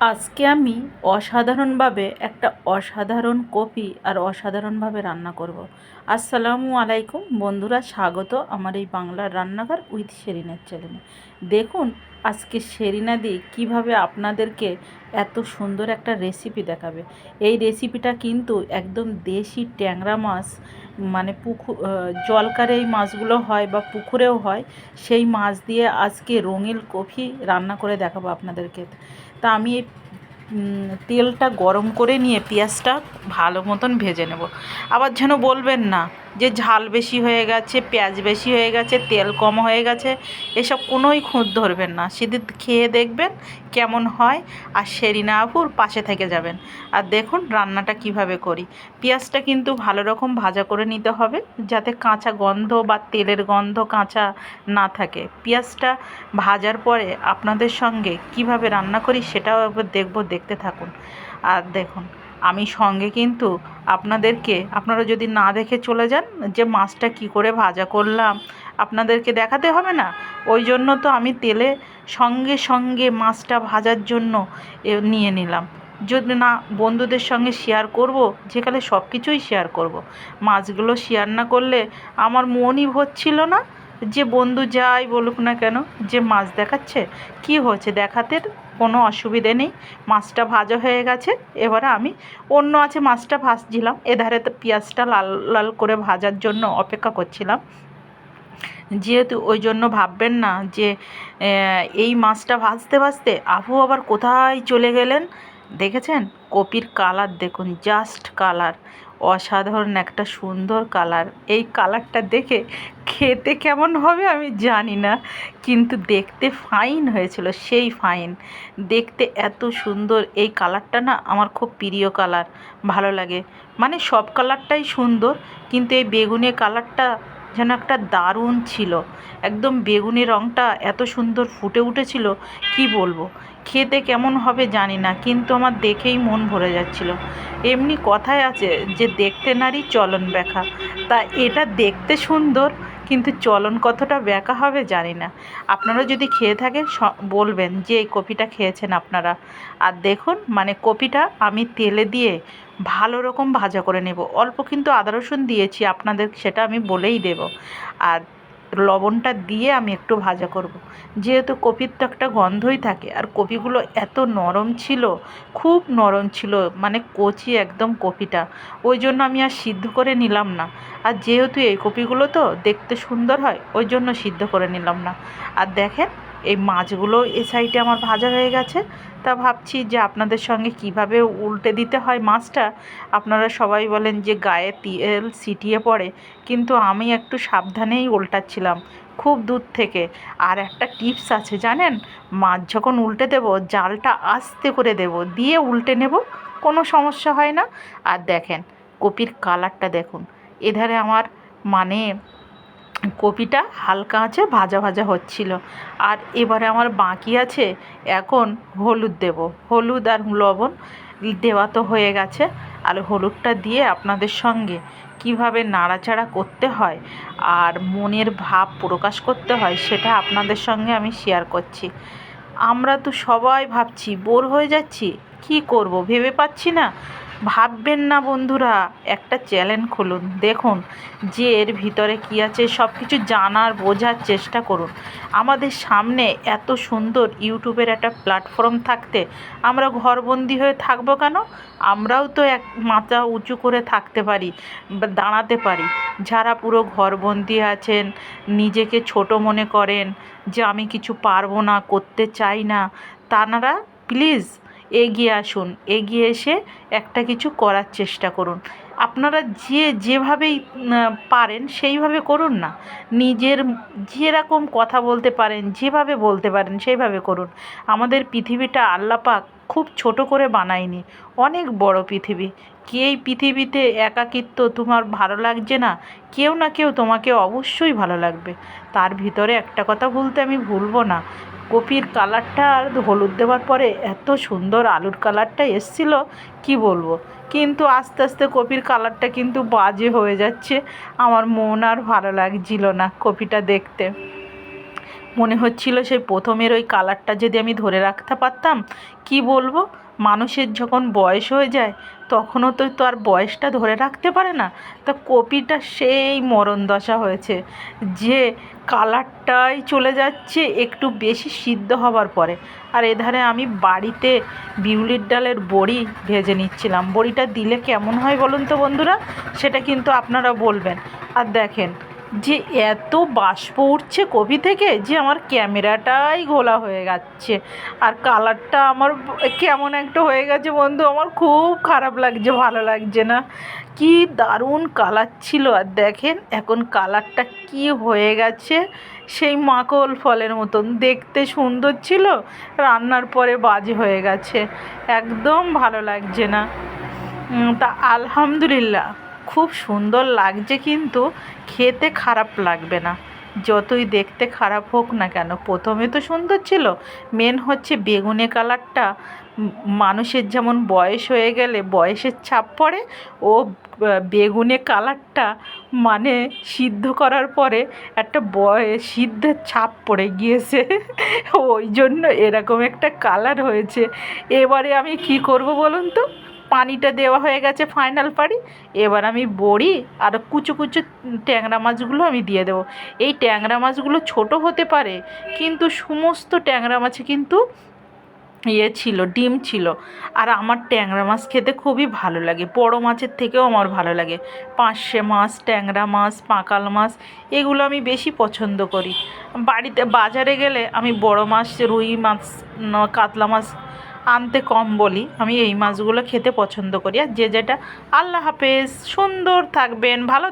আজকে আমি অসাধারণভাবে একটা অসাধারণ কপি আর অসাধারণভাবে রান্না করব। আসসালামু আলাইকুম। বন্ধুরা, স্বাগত আমার এই বাংলার রান্নাঘর উইথ শেরিনার চ্যানেলে দেখুন, আজকে শেরিনা দি কীভাবে আপনাদেরকে এত সুন্দর একটা রেসিপি দেখাবে। এই রেসিপিটা কিন্তু একদম দেশি ট্যাংরা মাছ মানে পুকুর জলকারে এই মাছগুলো হয় বা পুকুরেও হয়, সেই মাছ দিয়ে আজকে রঙিল কফি রান্না করে দেখাবো আপনাদেরকে। তা আমি এই তেলটা গরম করে নিয়ে পেঁয়াজটা ভালো মতন ভেজে নেব। আবার যেন বলবেন না যে ঝাল বেশি হয়ে গেছে, পেঁয়াজ বেশি হয়ে গেছে, তেল কম হয়ে গেছে, এসব কোনোই খুঁত ধরবেন না। সেদিন খেয়ে দেখবেন কেমন হয় আর সেরিনা আপুর পাশে থেকে যাবেন। আর দেখুন রান্নাটা কীভাবে করি। পেঁয়াজটা কিন্তু ভালো রকম ভাজা করে নিতে হবে, যাতে কাঁচা গন্ধ বা তেলের গন্ধ কাঁচা না থাকে। পেঁয়াজটা ভাজার পরে আপনাদের সঙ্গে কীভাবে রান্না করি সেটাও দেখব, দেখতে থাকুন। আর দেখুন আমি সঙ্গে কিন্তু আপনাদেরকে, আপনারা যদি না দেখে চলে যান, যে মাছটা কি করে ভাজা করলাম, আপনাদেরকে দেখাতে হবে না? ওই জন্য তো আমি তেলে সঙ্গে সঙ্গে মাছটা ভাজার জন্য নিয়ে নিলাম। যদি না বন্ধুদের সঙ্গে শেয়ার করব, যেখানে সব কিছুই শেয়ার করব। মাছগুলো শেয়ার না করলে আমার মনই হচ্ছিল না। যে বন্ধু যাই বলুক না কেন, যে মাছ দেখাচ্ছে, কি হয়েছে দেখাতে কোনো অসুবিধে নেই, মাছটা ভাজা হয়ে গেছে, এবারে আমি অন্য আছে মাছটা ভাজছিলাম, এধারে তো পেঁয়াজটা লাল লাল করে ভাজার জন্য অপেক্ষা করছিলাম। যেহেতু ওই জন্য ভাববেন না যে এই মাছটা ভাজতে ভাজতে আপু আবার কোথায় চলে গেলেন? দেখেছেন? কপির কালার দেখুন, জাস্ট কালার। অসাধারণ একটা সুন্দর কালার। এই কালারটা দেখে খেতে কেমন হবে আমি জানি না, কিন্তু দেখতে ফাইন হয়েছিল, সেই ফাইন দেখতে এত সুন্দর, এই কালারটা না আমার খুব প্রিয় কালার, ভালো লাগে। মানে সব কালারটাই সুন্দর, কিন্তু এই বেগুনে কালারটা যেন একটা দারুণ ছিল। একদম বেগুনি রঙটা এত সুন্দর ফুটে উঠেছিল, কি বলব? খেতে কেমন হবে জানি না, কিন্তু আমার দেখেই মন ভরে যাচ্ছিল। এমনি কথায় আছে যে, দেখতে নারী চলন ব্যাখা তা এটা দেখতে সুন্দর কিন্তু চলন কতটা ব্যাকা হবে জানি না। আপনারা যদি খেয়ে থাকেন বলবেন যে এই কপিটা খেয়েছেন আপনারা। আর দেখুন মানে কপিটা আমি তেলে দিয়ে ভালো রকম ভাজা করে নেব। অল্প কিন্তু আদা রসুন দিয়েছি, আপনাদের সেটা আমি বলেই দেব। আর লবণটা দিয়ে আমি একটু ভাজা করব। যেহেতু কপির তো একটা গন্ধই থাকে, আর কপিগুলো এত নরম ছিল, খুব নরম ছিল মানে কচি একদম কপিটা, ওই জন্য আমি আর সিদ্ধ করে নিলাম না আর যেহেতু এই কপিগুলো তো দেখতে সুন্দর হয়, ওই জন্য সিদ্ধ করে নিলাম না আর দেখেন এই মাছগুলো এ সাইডে আমার ভাজা হয়ে গেছে। তা ভাবছি যে আপনাদের সঙ্গে কীভাবে উল্টে দিতে হয় মাছটা? আপনারা সবাই বলেন যে গায়ে তেল ছিটিয়ে পড়ে, কিন্তু আমি একটু সাবধানেই উল্টাচ্ছিলাম খুব দূর থেকে। আর একটা টিপস আছে জানেন? মাছ যখন উল্টে দেব, জালটা আস্তে করে দেব, দিয়ে উল্টে নেব, কোনো সমস্যা হয় না। আর দেখেন, কপির কালারটা দেখুন। এধারে আমার মানে কপিটা হালকা আছে ভাজা ভাজা হচ্ছিল। আর এবারে আমার বাকি আছে, এখন হলুদ দেব। হলুদ আর লবণ দেওয়া তো হয়ে গেছে। আর হলুদটা দিয়ে আপনাদের সঙ্গে কীভাবে নাড়াচাড়া করতে হয় আর মনের ভাব প্রকাশ করতে হয়, সেটা আপনাদের সঙ্গে আমি শেয়ার করছি। আমরা তো সবাই ভাবছি, বোর হয়ে যাচ্ছি, কি করব? ভেবে পাচ্ছি না। ভাববেন না বন্ধুরা, একটা চ্যানেল খুলুন। দেখুন, যে এর ভিতরে কী আছে সব কিছু জানার, বোঝার চেষ্টা করুন। আমাদের সামনে এত সুন্দর ইউটিউবের একটা প্ল্যাটফর্ম থাকতে, আমরা ঘরবন্দি হয়ে থাকব কেন? আমরাও তো এক মাথা উঁচু করে থাকতে পারি, বা দাঁড়াতে পারি। যারা পুরো ঘরবন্দি আছেন, নিজেকে ছোট মনে করেন যে, আমি কিছু পারব না, করতে চাই না, তানারা প্লিজ এগিয়ে আসুন, এগিয়ে এসে একটা কিছু করার চেষ্টা করুন। আপনারা যে, যেভাবেই পারেন সেইভাবে করুন না। নিজের যেরকম কথা বলতে পারেন, যেভাবে বলতে পারেন সেইভাবে করুন। আমাদের পৃথিবীটা আল্লাপাক খুব ছোট করে বানায়নি, অনেক বড় পৃথিবী। কি এই পৃথিবীতে একাকিত্ব তোমার ভালো লাগছে না? কেউ না কেউ তোমাকে অবশ্যই ভালো লাগবে। তার ভিতরে একটা কথা বলতে আমি ভুলবো না। কপির কালারটা আর হলুদ দেওয়ার পরে এত সুন্দর আলুর কালারটা এসছিল, কি বলব? কিন্তু আস্তে আস্তে কপির কালারটা কিন্তু বাজে হয়ে যাচ্ছে। আমার মন আর ভালো লাগছিল না কপিটা দেখতে। মনে হচ্ছিল সেই প্রথমের ওই কালারটা যদি আমি ধরে রাখতে পারতাম, কি বলব? মানুষের যখন বয়স হয়ে যায়, তখনও তো তো আর বয়সটা ধরে রাখতে পারে না। তা কপিটা সেই মরণ দশা হয়েছে, যে কালারটাই চলে যাচ্ছে একটু বেশি সিদ্ধ হবার পরে। আর এধারে আমি বাড়িতে বিউলির ডালের বড়ি ভেজে নিচ্ছিলাম। বড়িটা দিলে কেমন হয় বলুন তো বন্ধুরা? সেটা কিন্তু আপনারা বলবেন। আর দেখেন যে এত বাষ্প উঠছে কপি থেকে যে আমার ক্যামেরাটাই ঘোলা হয়ে যাচ্ছে। আর কালারটা আমার কেমন একটা হয়ে গেছে বন্ধু, আমার খুব খারাপ লাগছে, ভালো লাগছে না। কি দারুণ কালার ছিল। আর দেখেন এখন কালারটা কি হয়ে গেছে, সেই মাকল ফলের মতন। দেখতে সুন্দর ছিল, রান্নার পরে বাজে হয়ে গেছে। একদম ভালো লাগছে না। তা আলহামদুলিল্লাহ। খুব সুন্দর লাগছে কিন্তু খেতে খারাপ লাগবে না। যতই দেখতে খারাপ হোক না কেন, প্রথমে তো সুন্দর ছিল মেন হচ্ছে বেগুনে কালারটা। মানুষের যেমন বয়স হয়ে গেলে, বয়সের ছাপ পড়ে, ও বেগুনে কালারটা মানে সিদ্ধ করার পরে একটা বয়স সিদ্ধের ছাপ পড়ে গিয়েছে। ওই জন্য এরকম একটা কালার হয়েছে। এবারে আমি কি করব বলুন তো? পানিটা দেওয়া হয়ে গেছে ফাইনাল পানি এবার আমি বড়ি আর কুচু কুচু ট্যাংরা মাছগুলো আমি দিয়ে দেবো। এই ট্যাংরা মাছগুলো ছোট হতে পারে, কিন্তু সমস্ত ট্যাংরা মাছে কিন্তু ইয়ে ছিল, ডিম ছিল। আর আমার ট্যাংরা মাছ খেতে খুবই ভালো লাগে, বড় মাছের থেকেও আমার ভালো লাগে। পার্শে মাছ, ট্যাংরা মাছ, পাঁকাল মাছ, এগুলো আমি বেশি পছন্দ করি। বাড়িতে বাজারে গেলে আমি বড় মাছ, রুই মাছ, কাতলা মাছ আনতে কম বলি। আমি এই মাছগুলো খেতে পছন্দ করি। আর যে যেটা, আল্লাহ হাফেজ, সুন্দর থাকবেন, ভালো